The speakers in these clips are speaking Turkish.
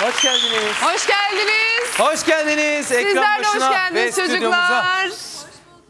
Hoş geldiniz. Hoş geldiniz. Hoş geldiniz Sizler de hoş geldiniz çocuklar.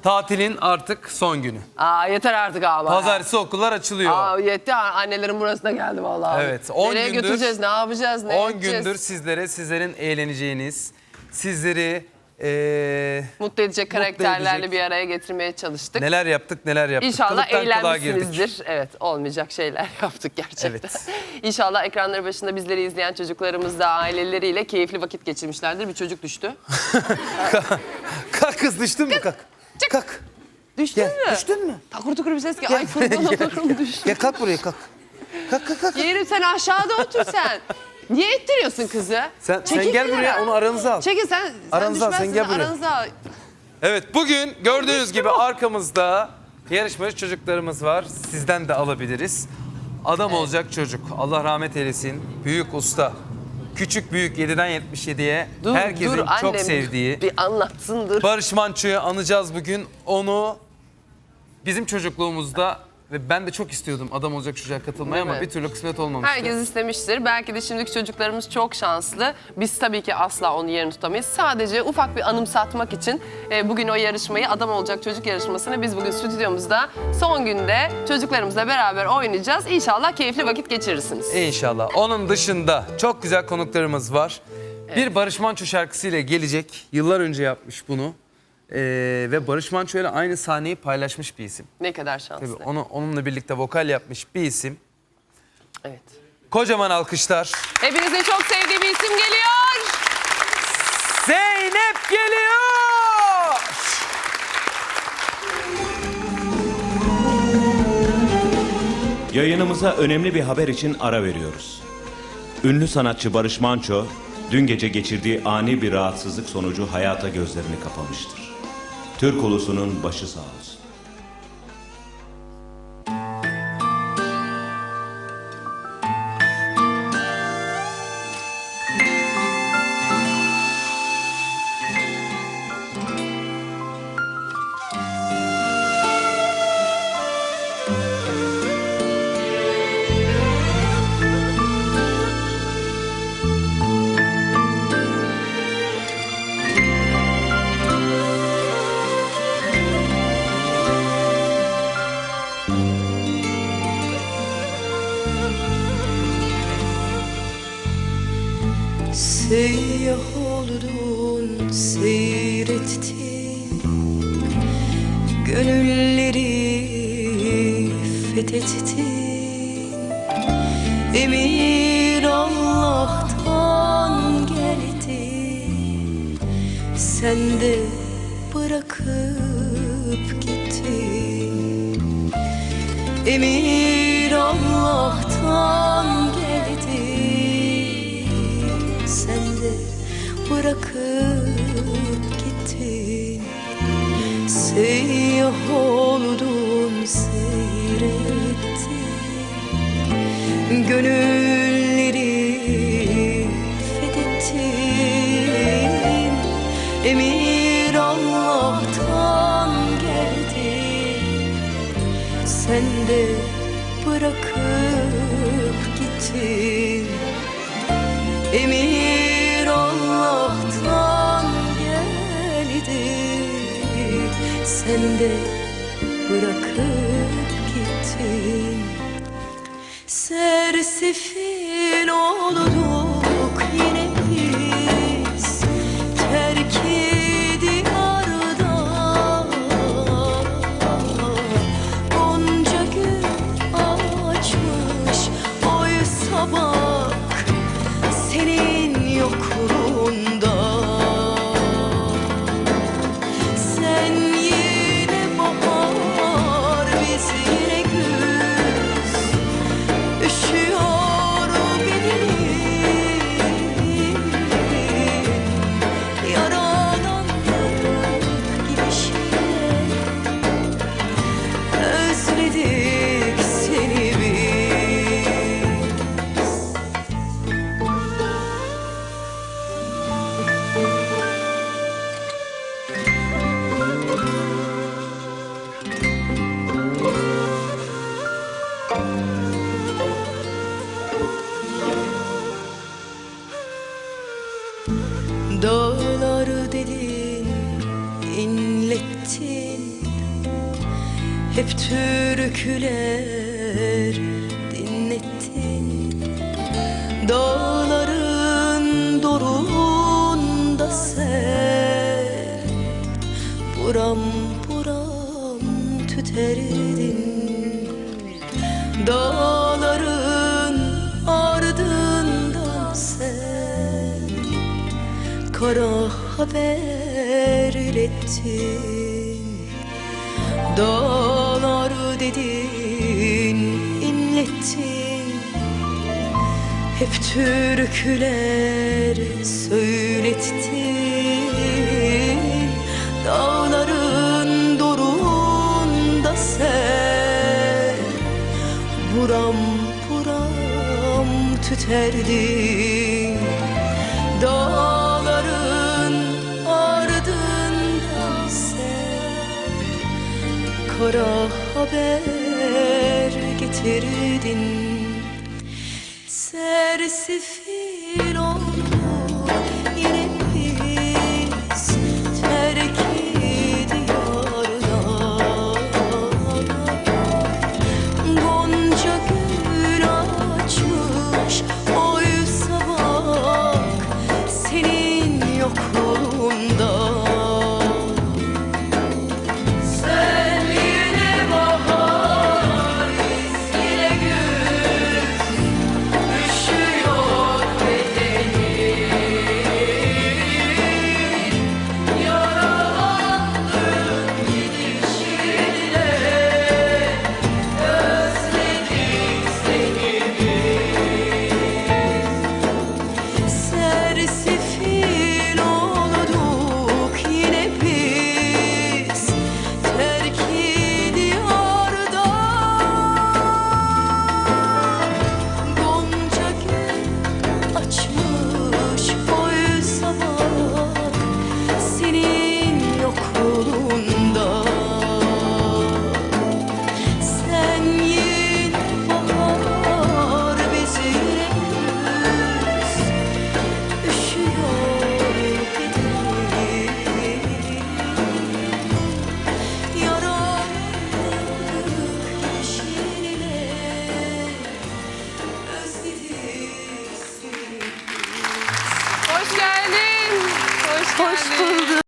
Tatilin artık son günü. Aa yeter artık abi. Pazartesi okullar açılıyor. Aa yetti annelerin burası da geldi vallahi. Evet, on Nereye gündür- götüreceğiz, ne yapacağız, ne 10 edeceğiz? gündür sizlere, sizlerin eğleneceğiniz, sizleri eee, Mutlu edecek karakterlerle edecek. bir araya getirmeye çalıştık. neler yaptık neler yaptık. İnşallah Kılıktan eğlenmişsinizdir. Evet, olmayacak şeyler yaptık gerçekten. Evet. İnşallah ekranları başında bizleri izleyen çocuklarımız da aileleriyle keyifli vakit geçirmişlerdir. Bir çocuk düştü. Kalk kız düştün mü kalk. Kalk. Düştün Gel. mü? Düştün mü? Takur tukur bir ses ki ay kurban olurum düştü. Gel kalk buraya kalk. Kalk kalk kalk. Yerim sen aşağıda otur sen. Niye ittiriyorsun kızı? Sen, sen Çekil gel kenara. buraya onu aranıza al. Çekil sen, sen Aranıza al, sen düşmezsin, gel buraya. Aranıza al. Evet bugün gördüğünüz gibi arkamızda yarışmacı çocuklarımız var. Sizden de alabiliriz. Adam olacak çocuk. Allah rahmet eylesin. Büyük usta. Küçük büyük 7'den 77'ye Dur, herkesin dur çok annem, sevdiği Bir anlatsın dur. Barış Manço'yu anacağız bugün. Onu bizim çocukluğumuzda ve ben de çok istiyordum adam olacak çocuğa katılmaya ama bir türlü kısmet olmamıştı. Herkes istemiştir. Belki de şimdiki çocuklarımız çok şanslı. Biz tabii ki asla onun yerini tutamayız. Sadece ufak bir anımsatmak için e, bugün o yarışmayı Adam Olacak Çocuk yarışmasını biz bugün stüdyomuzda son günde çocuklarımızla beraber oynayacağız. İnşallah keyifli vakit geçirirsiniz. İnşallah. Onun dışında çok güzel konuklarımız var. Bir Barış Manço şarkısıyla gelecek. Yıllar önce yapmış bunu. Ee, ve Barış Manço ile aynı sahneyi paylaşmış bir isim. Ne kadar şanslı. Tabii onu, onunla birlikte vokal yapmış bir isim. Evet. Kocaman alkışlar. Hepinizin çok sevdiği bir isim geliyor. Zeynep geliyor. Yayınımıza önemli bir haber için ara veriyoruz. Ünlü sanatçı Barış Manço, dün gece geçirdiği ani bir rahatsızlık sonucu hayata gözlerini kapamıştır. Türk ulusunun başı sağ olsun. Seyyah oldun seyrettin. Gönülleri fethettin. Emir Allah'tan geldi Sen de bırakıp gittin. Emir Allah'tan bırakıp gittin. Seyyah oldun seyrettin. Gönülleri fethettin. Emir Allah'tan geldi sen de bırakıp gittin De bırakıp gittin. Sersefil olduk Dağlar dedin, inlettin. Hep türküler dinlettin. Dağların dorunda sen. Buram buram tüterim Dağların ardından sen Kara haber ilettin. Dağlar dedin inlettin. Hep türküler söylettin. Dağların buram tüterdin Dağların ardından sen Kara haber getirdin. Sersefil Sersefil Hoş bulduk.